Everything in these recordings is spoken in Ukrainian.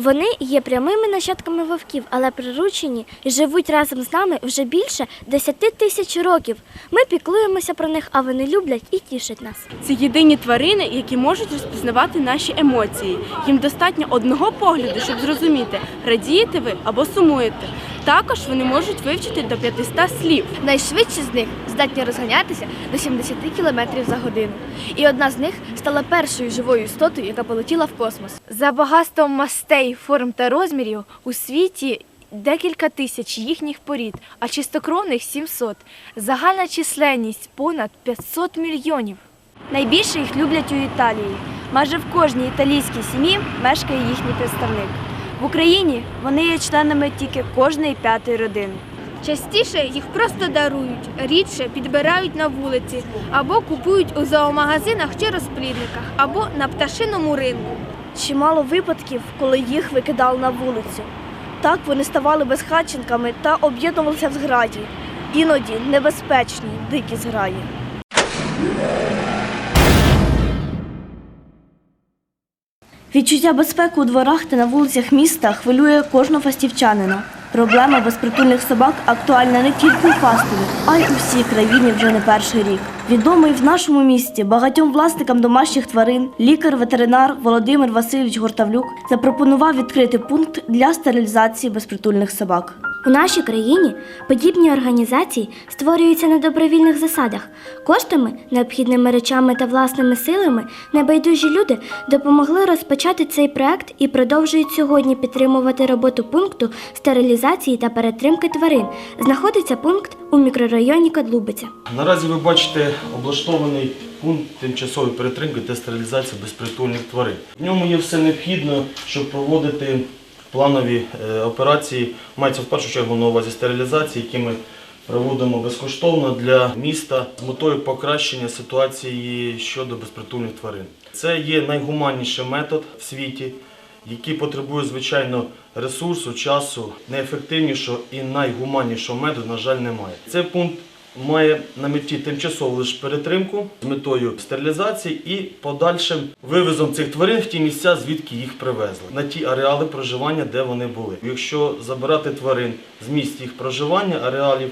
Вони є прямими нащадками вовків, але приручені і живуть разом з нами вже більше 10 тисяч років. Ми піклуємося про них, а вони люблять і тішать нас. Це єдині тварини, які можуть розпізнавати наші емоції. Їм достатньо одного погляду, щоб зрозуміти, радієте ви або сумуєте. Також вони можуть вивчити до 500 слів. Найшвидші з них здатні розганятися до 70 км за годину. І одна з них стала першою живою істотою, яка полетіла в космос. За багатством мастей, форм та розмірів у світі декілька тисяч їхніх порід, а чистокровних 700. Загальна численність понад 500 мільйонів. Найбільше їх люблять у Італії. Майже в кожній італійській сім'ї мешкає їхній представник. В Україні вони є членами тільки кожної п'ятої родини. Частіше їх просто дарують, рідше підбирають на вулиці або купують у зоомагазинах чи розплідниках, або на пташиному ринку. Чимало випадків, коли їх викидали на вулицю. Так вони ставали безхатченками та об'єднувалися в зграді. Іноді небезпечні дикі зграї. Відчуття безпеки у дворах та на вулицях міста хвилює кожного фастівчанина. Проблема безпритульних собак актуальна не тільки у Фастові, а й у всій країні вже не перший рік. Відомий в нашому місті багатьом власникам домашніх тварин лікар-ветеринар Володимир Васильович Гортавлюк запропонував відкрити пункт для стерилізації безпритульних собак. У нашій країні подібні організації створюються на добровільних засадах. Коштами, необхідними речами та власними силами небайдужі люди допомогли розпочати цей проект і продовжують сьогодні підтримувати роботу пункту стерилізації та перетримки тварин. Знаходиться пункт у мікрорайоні Кадлубиця. Наразі ви бачите облаштований пункт тимчасової перетримки та стерилізації безпритульних тварин. В ньому є все необхідно, щоб проводити планові е, операції. Мається в першу чергу на увазі стерилізації, які ми проводимо безкоштовно для міста з метою покращення ситуації щодо безпритульних тварин. Це є найгуманніший метод в світі, який потребує, звичайно, ресурсу, часу, найефективнішого і найгуманнішого методу, на жаль, немає. Цей пункт має на меті тимчасову лише перетримку з метою стерилізації і подальшим вивезом цих тварин в ті місця, звідки їх привезли, на ті ареали проживання, де вони були. Якщо забирати тварин з місць їх проживання, ареалів,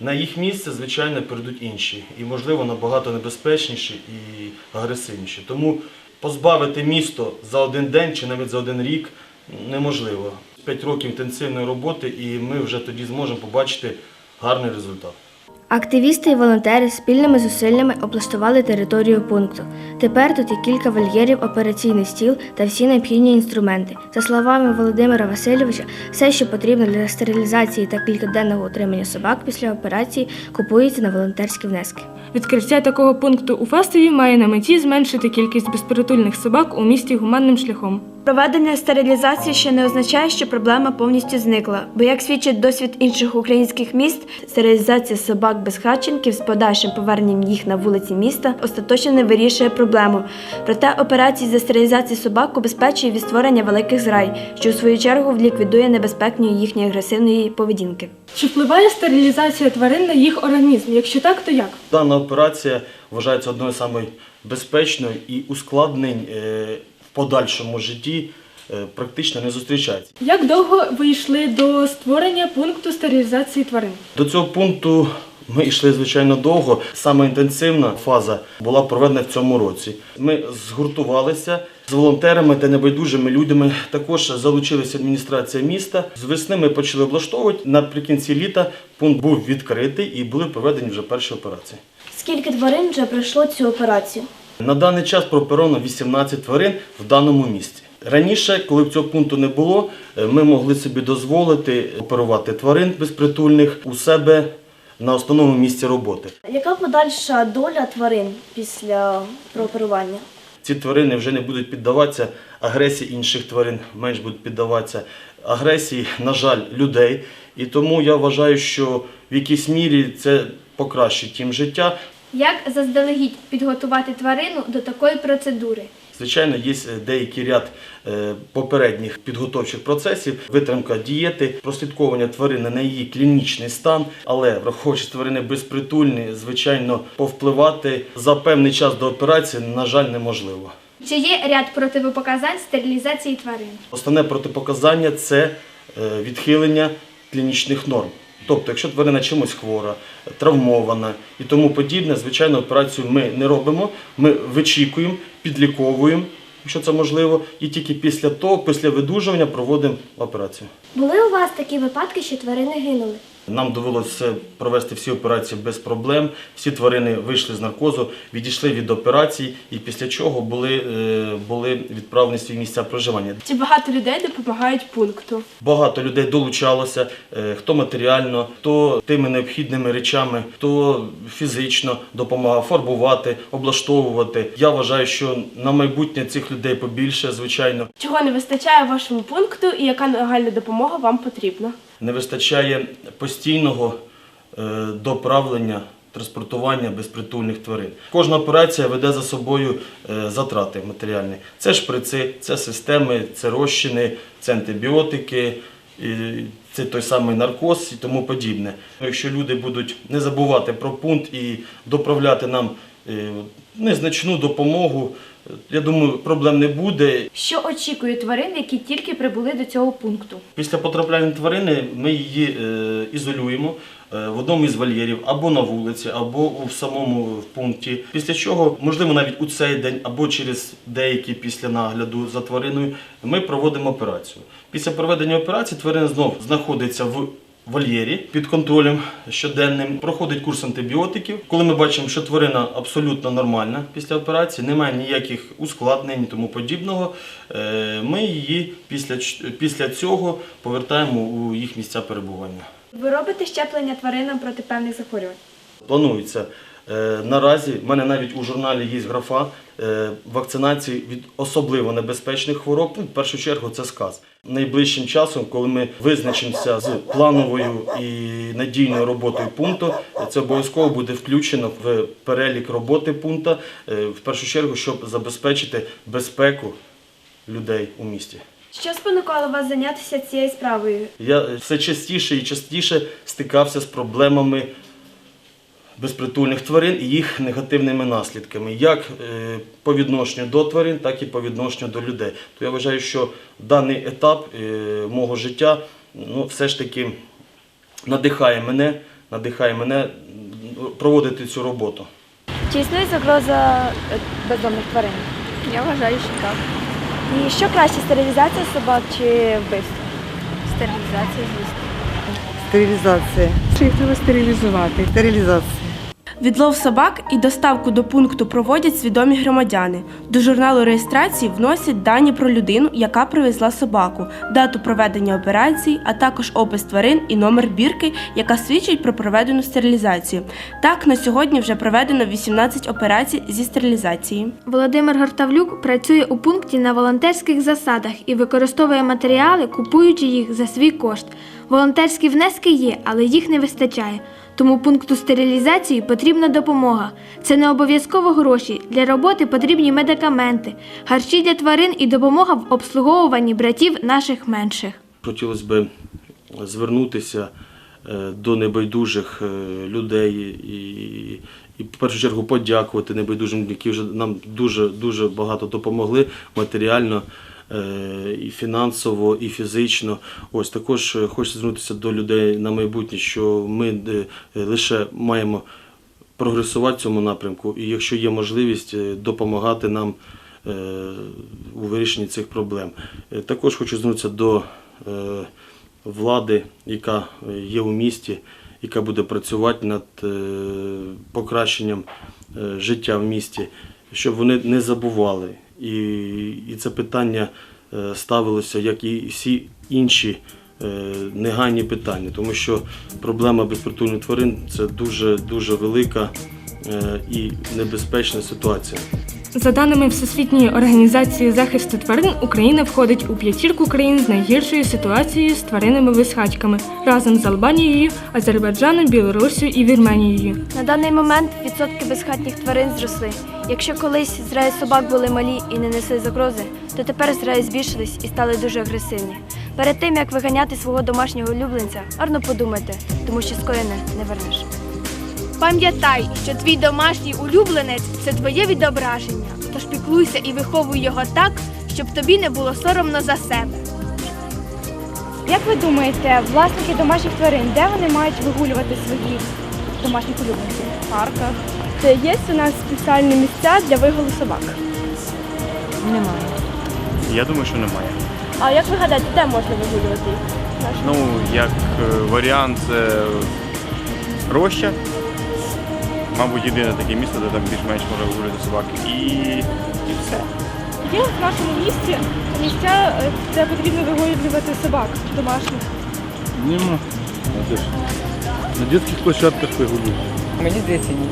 на їх місце, звичайно, прийдуть інші і, можливо, набагато небезпечніші і агресивніші. Тому позбавити місто за один день чи навіть за один рік неможливо. П'ять років інтенсивної роботи, і ми вже тоді зможемо побачити гарний результат. Активісти і волонтери спільними зусиллями облаштували територію пункту. Тепер тут є кілька вольєрів, операційний стіл та всі необхідні інструменти. За словами Володимира Васильовича, все, що потрібно для стерилізації та кількаденного утримання собак після операції, купується на волонтерські внески. Відкриття такого пункту у Фастові має на меті зменшити кількість безпритульних собак у місті гуманним шляхом. Проведення стерилізації ще не означає, що проблема повністю зникла, бо як свідчить досвід інших українських міст, стерилізація собак безхатченків з подальшим поверненням їх на вулиці міста остаточно не вирішує проблему. Проте операції за стерилізацію собак убезпечує від створення великих зграй, що у свою чергу ліквідує небезпекної їхньої агресивної поведінки. Чи впливає стерилізація тварин на їх організм? Якщо так, то як? Дана операція вважається одною з найбезпечною і ускладнень е, подальшому житті е, практично не зустрічається. Як довго ви йшли до створення пункту стерилізації тварин? До цього пункту ми йшли звичайно довго. Саме інтенсивна фаза була проведена в цьому році. Ми згуртувалися з волонтерами та небайдужими людьми. Також залучилася адміністрація міста. З весни ми почали облаштовувати. Наприкінці літа пункт був відкритий і були проведені вже перші операції. Скільки тварин вже пройшло цю операцію? На даний час прооперовано 18 тварин в даному місці. Раніше, коли б цього пункту не було, е, ми могли собі дозволити оперувати тварин безпритульних у себе на основному місці роботи. Яка подальша доля тварин після прооперування? Ці тварини вже не будуть піддаватися агресії інших тварин, менш будуть піддаватися агресії, на жаль, людей. І тому я вважаю, що в якійсь мірі це покращить їм життя. Як заздалегідь підготувати тварину до такої процедури? Звичайно, є деякий ряд е, попередніх підготовчих процесів, витримка дієти, прослідковування тварини на її клінічний стан, але враховуючи тварини безпритульні, звичайно, повпливати за певний час до операції, на жаль, неможливо. Чи є ряд противопоказань стерилізації тварин? Основне протипоказання це е, відхилення клінічних норм. Тобто, якщо тварина чимось хвора, травмована і тому подібне, звичайно, операцію ми не робимо. Ми вичікуємо, підліковуємо, якщо це можливо, і тільки після того, після видужування, проводимо операцію. Були у вас такі випадки, що тварини гинули? Нам довелося провести всі операції без проблем. Всі тварини вийшли з наркозу, відійшли від операцій, і після чого були, е, були відправлені свої місця проживання. Чи багато людей допомагають пункту? Багато людей долучалося, е, хто матеріально, хто тими необхідними речами, хто фізично допомагав фарбувати, облаштовувати. Я вважаю, що на майбутнє цих людей побільше, звичайно. Чого не вистачає вашому пункту і яка нагальна допомога вам потрібна? Не вистачає постійного е, доправлення. Транспортування безпритульних тварин. Кожна операція веде за собою е, затрати матеріальні. Це шприци, це системи, це розчини, це антибіотики, це той самий наркоз і тому подібне. Якщо люди будуть не забувати про пункт і доправляти нам незначну допомогу, е, я думаю, проблем не буде. Що очікує тварин, які тільки прибули до цього пункту? Після потрапляння тварини ми її е, ізолюємо е, в одному із вольєрів або на вулиці, або в самому пункті. Після чого, можливо, навіть у цей день, або через деякий після нагляду за твариною, ми проводимо операцію. Після проведення операції тварина знов знаходиться в вольєрі під контролем щоденним, проходить курс антибіотиків. Коли ми бачимо, що тварина абсолютно нормальна після операції, немає ніяких ускладнень і тому подібного, е, ми її після, після цього повертаємо у їх місця перебування. Ви робите щеплення тваринам проти певних захворювань? Планується. Е, Наразі в мене навіть у журналі є графа е, вакцинації від особливо небезпечних хвороб. Ну, в першу чергу це сказ. Найближчим часом, коли ми визначимося з плановою і надійною роботою пункту, це обов'язково буде включено в перелік роботи пункту, е, в першу чергу, щоб забезпечити безпеку людей у місті. Що спонукало вас зайнятися цією справою? Я все частіше і частіше стикався з проблемами безпритульних тварин і їх негативними наслідками, як е, по відношенню до тварин, так і по відношенню до людей. То я вважаю, що даний етап е, мого життя ну, все ж таки надихає мене, надихає мене проводити цю роботу. Чи існує загроза е, бездомних тварин? Я вважаю, що так. І що краще стерилізація собак чи вбивство? Стерилізація, звісно. Стерилізація. Їх треба стерилізувати. Стерилізація. Відлов собак і доставку до пункту проводять свідомі громадяни. До журналу реєстрації вносять дані про людину, яка привезла собаку, дату проведення операції, а також опис тварин і номер бірки, яка свідчить про проведену стерилізацію. Так, на сьогодні вже проведено 18 операцій зі стерилізації. Володимир Гортавлюк працює у пункті на волонтерських засадах і використовує матеріали, купуючи їх за свій кошт. Волонтерські внески є, але їх не вистачає. Тому пункту стерилізації потрібна допомога. Це не обов'язково гроші. Для роботи потрібні медикаменти, харчі для тварин і допомога в обслуговуванні братів наших менших. Хотілося б звернутися е, до небайдужих е, людей і, і в першу чергу подякувати небайдужим, які вже нам дуже дуже багато допомогли матеріально. Е, І фінансово, і фізично. Ось також е, хочу звернутися до людей на майбутнє, що ми е, лише маємо прогресувати в цьому напрямку, і якщо є можливість допомагати нам у вирішенні цих проблем. Також хочу звернутися до влади, яка є у місті, яка буде працювати над покращенням життя в місті, щоб вони не забували. І, і це питання е, ставилося, як і всі інші е, негайні питання, тому що проблема безпритульних тварин це дуже дуже велика е, і небезпечна ситуація. За даними Всесвітньої організації захисту тварин, Україна входить у п'ятірку країн з найгіршою ситуацією з тваринними висхачками разом з Албанією, Азербайджаном, Білорусією і Вірменією. На даний момент відсотки безхатніх тварин зросли. Якщо колись зраї собак були малі і не несли загрози, то тепер зраї збільшились і стали дуже агресивні. Перед тим як виганяти свого домашнього улюбленця, гарно подумайте, тому що скоєне не вернеш. Пам'ятай, що твій домашній улюбленець це твоє відображення. Тож піклуйся і виховуй його так, щоб тобі не було соромно за себе. Як ви думаєте, власники домашніх тварин, де вони мають вигулювати своїх домашніх улюбленців? В парках. Це є у нас спеціальні місця для вигулу собак. Немає. Я думаю, що немає. А як ви гадаєте, де можна вигулювати їх? Ну, як е, варіант, це роща. Мабуть, єдине таке місце, де там більш-менш може вигуляти собаки. І, і все. Є в нашому місті місця, е, де потрібно вигулювати собак домашніх. Нема. На детских площадках вигулюють. Мені здається, ні.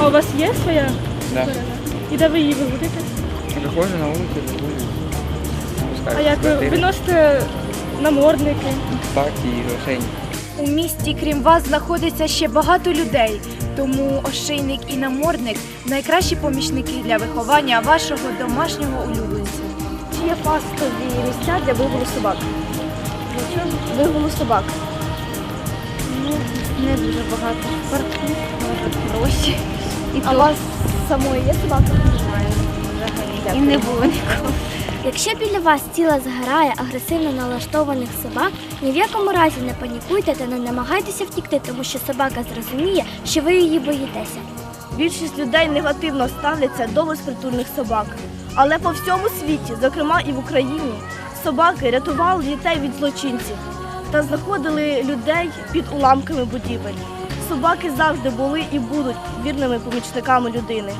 А у вас є своя? Да. І де ви її вигулюєте? Виходжу на вулицю, вигулюю. А як ви виносите намордники? Так, і грошей. У місті, крім вас, знаходиться ще багато людей, тому ошейник і намордник найкращі помічники для виховання вашого домашнього улюбленця. Чи є пастові місця для вигулу собак? Вигулу собак. Не дуже багато. Парку, може, гроші. І А у вас самої є собака? і не було ніколи. Якщо біля вас тіло згорає агресивно налаштованих собак, ні в якому разі не панікуйте та не намагайтеся втікти, тому що собака зрозуміє, що ви її боїтеся. Більшість людей негативно ставляться до безпритульних собак. Але по всьому світі, зокрема і в Україні, собаки рятували дітей від злочинців та знаходили людей під уламками будівель. Собаки завжди були і будуть вірними помічниками людини.